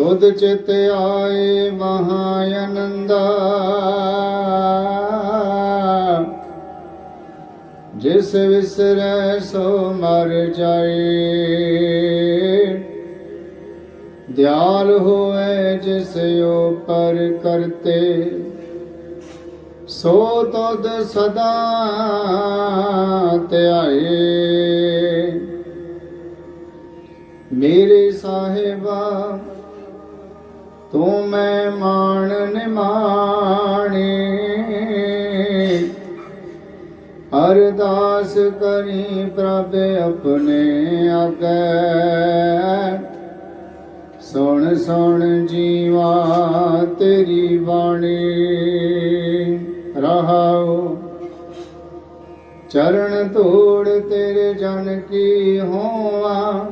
ਤੁਧ ਚਿਤ ਆਏ ਮਹਾਨੰਦਾ ਜਿਸ ਵਿਸਰੈ ਸੋ ਮਰ ਜਾਏ। ਦਿਆਲ ਹੋਏ ਜਿਸ ਉਪਰ ਕਰਤੇ। ਸੋ ਤਦ ਸਦਾ ਧਿਆਏ। ਮੇਰੇ ਸਾਹਿਬਾ ਤੂੰ ਮੈਂ ਮਾਣ ਨਿਮਾਣੇ। ਅਰਦਾਸ ਕਰੀ ਪ੍ਰਭ ਆਪਣੇ ਆਗੇ। ਸੁਣ ਸੁਣ ਜੀਵਾ ਤੇਰੀ ਬਾਣੀ। ਰਹਾਉ ਚਰਨ ਤੋੜ ਤੇਰੇ ਜਨ ਕੀ ਹੋਵਾ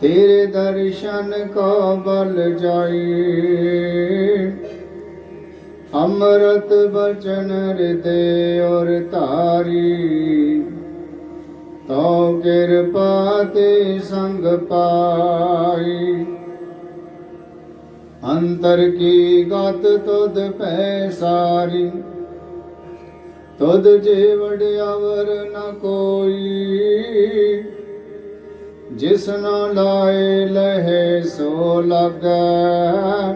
ਤੇਰੇ ਦਰਸ਼ਨ ਕੋ ਬਲ ਜਾਈ ਅੰਮ੍ਰਿਤ ਬਚਨ ਹਿਰਦੇ ਔਰ ਧਾਰੀ। ਤੋ ਕਿਰਪਾ ਤੇ ਸੰਗ ਪਾਈ। ਅੰਤਰ ਕੀ ਗਤ ਤੁਧ ਪੈ ਸਾਰੀ। ਤੁਧ ਜੇ ਵੜਿਆਵਰ ਨ ਕੋਈ। ਜਿਸ ਲਾਏ ਲਹੇ ਸੋ ਲੱਗੈ।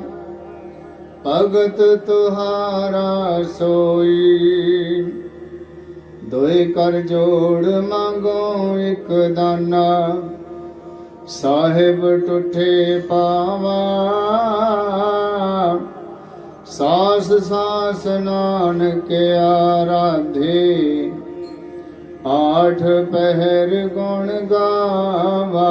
ਭਗਤ ਤੁਹਾਰਾ ਸੋਈ। ਦੋਏ ਕਰ ਜੋੜ ਮੰਗੋ ਇੱਕ ਦਾਨਾ। ਸਾਹਿਬ ਟੁੱਠੇ ਪਾਵਾ। ਸਾਸ ਸਾਸ ਨਾਨਕ ਆਰਾਧੇ। ਆਠ ਪਹਿਰ ਗੁਣ ਗਾਵਾ।